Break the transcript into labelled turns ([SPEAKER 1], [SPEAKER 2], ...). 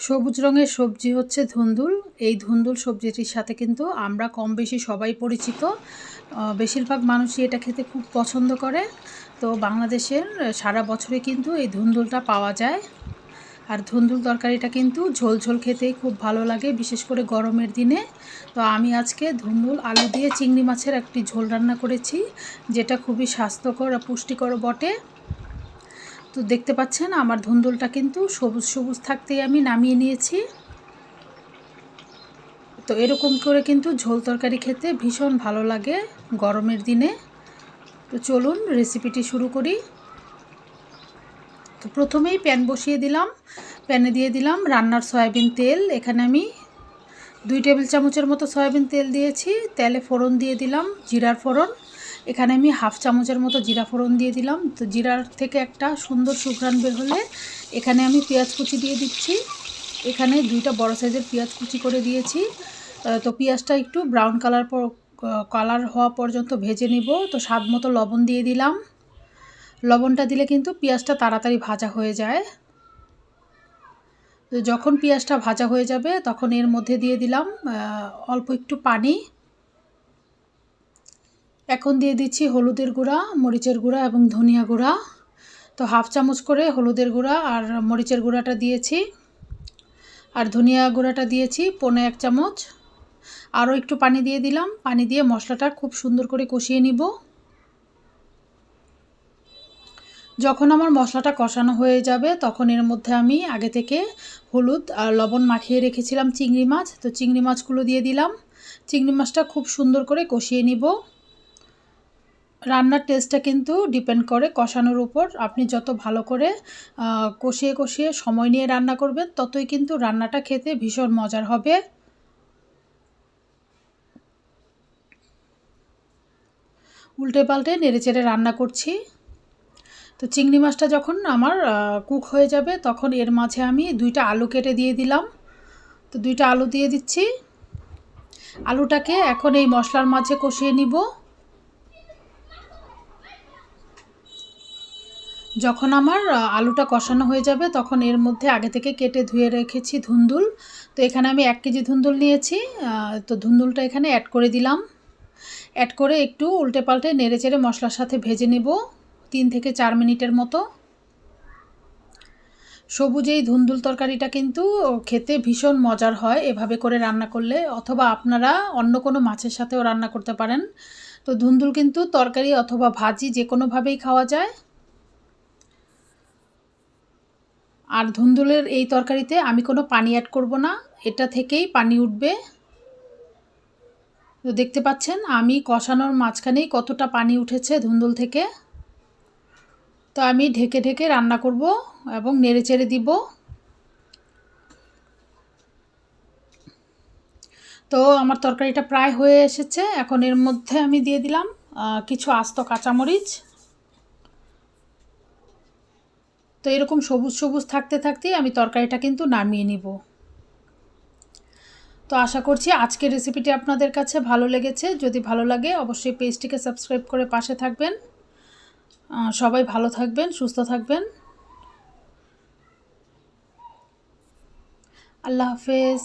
[SPEAKER 1] সবুজ রঙের সবজি হচ্ছে ধুন্দুল। এই ধুন্দুল সবজিটির সাথে কিন্তু আমরা কম বেশি সবাই পরিচিত। বেশিরভাগ মানুষই এটা খেতে খুব পছন্দ করে। তো বাংলাদেশের সারা বছরে কিন্তু এই ধুন্দুলটা পাওয়া যায়। আর ধুন্দুল তরকারিটা কিন্তু ঝোল ঝোল খেতেই খুব ভালো লাগে, বিশেষ করে গরমের দিনে। তো আমি আজকে ধুন্দুল, আলু দিয়ে চিংড়ি মাছের একটি ঝোল রান্না করেছি, যেটা খুবই স্বাস্থ্যকর পুষ্টিকর বটে। তো দেখতে পাচ্ছেন, আমার ধুন্দুলটা কিন্তু সবুজ সবুজ থাকতেই আমি নামিয়ে নিয়েছি। তো এরকম করে কিন্তু ঝোল তরকারি খেতে ভীষণ ভালো লাগে গরমের দিনে। তো চলুন রেসিপিটি শুরু করি। তো প্রথমেই প্যান বসিয়ে দিলাম। প্যানে দিয়ে দিলাম রান্নার সয়াবিন তেল। এখানে আমি দুই টেবিল চামচের মতো সয়াবিন তেল দিয়েছি। তেলে ফোড়ন দিয়ে দিলাম, জিরার ফোড়ন। এখানে আমি হাফ চামচের মতো জিরা ফোড়ন দিয়ে দিলাম। তো জিরার থেকে একটা সুন্দর সুঘ্রাণ বের হলে এখানে আমি পেঁয়াজ কুচি দিয়ে দিচ্ছি। এখানে দুইটা বড় সাইজের পেঁয়াজ কুচি করে দিয়েছি। তো পেঁয়াজটা একটু ব্রাউন কালার কালার হওয়া পর্যন্ত ভেজে নিব। তো স্বাদ মতো লবণ দিয়ে দিলাম। লবণটা দিলে কিন্তু পেঁয়াজটা তাড়াতাড়ি ভাজা হয়ে যায়। যখন পেঁয়াজটা ভাজা হয়ে যাবে, তখন এর মধ্যে দিয়ে দিলাম অল্প একটু পানি। এখন দিয়ে দিচ্ছি হলুদের গুঁড়া, মরিচের গুঁড়া এবং ধনিয়া গুঁড়া। তো হাফ চামচ করে হলুদের গুঁড়া আর মরিচের গুঁড়াটা দিয়েছি। আর ধনিয়া গুঁড়াটা দিয়েছি পনে এক চামচ। আরও একটু পানি দিয়ে দিলাম। পানি দিয়ে মশলাটা খুব সুন্দর করে কষিয়ে নিব। যখন আমার মশলাটা কষানো হয়ে যাবে, তখন এর মধ্যে আমি আগে থেকে হলুদ আর লবণ মাখিয়ে রেখেছিলাম চিংড়ি মাছ। তো চিংড়ি মাছগুলো দিয়ে দিলাম। চিংড়ি মাছটা খুব সুন্দর করে কষিয়ে নিব। রান্নার টেস্টটা কিন্তু ডিপেন্ড করে কষানোর উপর। আপনি যত ভালো করে কষিয়ে কষিয়ে সময় নিয়ে রান্না করবেন, ততই কিন্তু রান্নাটা খেতে ভীষণ মজার হবে। উল্টে পাল্টে নেড়ে চেড়ে রান্না করছি। তো চিংড়ি মাছটা যখন আমার কুক হয়ে যাবে, তখন এর মাঝে আমি দুইটা আলু কেটে দিয়ে দিলাম। তো দুইটা আলু দিয়ে দিচ্ছি। আলুটাকে এখন এই মশলার মাঝে কষিয়ে নিব। যখন আমার আলুটা কষানো হয়ে যাবে, তখন এর মধ্যে আগে থেকে কেটে ধুয়ে রেখেছি ধুন্দুল। তো এখানে আমি এক কেজি ধুন্দুল নিয়েছি। তো ধুন্দুলটা এখানে অ্যাড করে দিলাম। অ্যাড করে একটু উল্টে পাল্টে নেড়ে চেড়ে মশলার সাথে ভেজে নেব তিন থেকে চার মিনিটের মতো। সবুজ এই ধুন্দুল তরকারিটা কিন্তু খেতে ভীষণ মজার হয় এভাবে করে রান্না করলে, অথবা আপনারা অন্য কোনো মাছের সাথেও রান্না করতে পারেন। তো ধুন্দুল কিন্তু তরকারি অথবা ভাজি যে কোনোভাবেই খাওয়া যায়। আর ধুন্দুলের এই তরকারিতে আমি কোনো পানি অ্যাড করব না। এটা থেকেই পানি উঠবে। তো দেখতে পাচ্ছেন, আমি কষানোর মাঝখানেই কতটা পানি উঠেছে ধুন্দুল থেকে। তো আমি ঢেকে ঢেকে রান্না করব এবং নেড়ে চেড়ে দিব। তো আমার তরকারিটা প্রায় হয়ে এসেছে। এখন এর মধ্যে আমি দিয়ে দিলাম কিছু আস্ত কাঁচামরিচ। তো এরকম সবুজ সবুজ থাকতে থাকতেই আমি তরকারিটা কিন্তু নামিয়ে নিব। তো আশা করছি আজকের রেসিপিটি আপনাদের কাছে ভালো লেগেছে। যদি ভালো লাগে, অবশ্যই পেজটিকে সাবস্ক্রাইব করে পাশে থাকবেন। সবাই ভালো থাকবেন, সুস্থ থাকবেন। আল্লাহ হাফেজ।